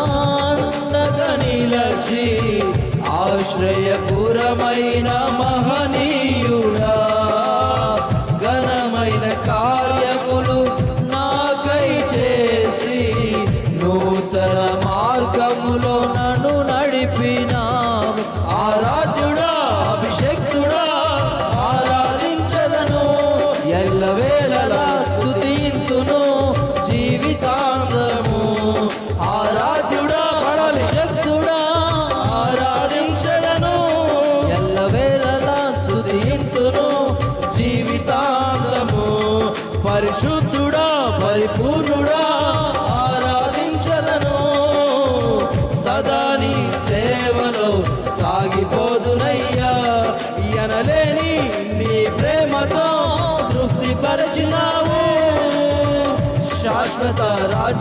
ఆపత్కాలమునాండగా నిలచి ఆశ్రయపురమైన మహనీయుడా ఘనమైన కార్యములు నాకై చేసి నూతన మార్గములో నన్ను నడిపినావు. ఆరాధ్యుడా అభిషక్తుడా ఆరాధించదను ఎల్లవేళలా పరిశుద్ధుడా పరిపూర్ణుడా ఆరాధించదను. సదా నీ సేవలో సాగిపోదునయ్యా. ఎనలేని నీ ప్రేమతో తృప్తిపరచినావు. శాశ్వత రాజ్య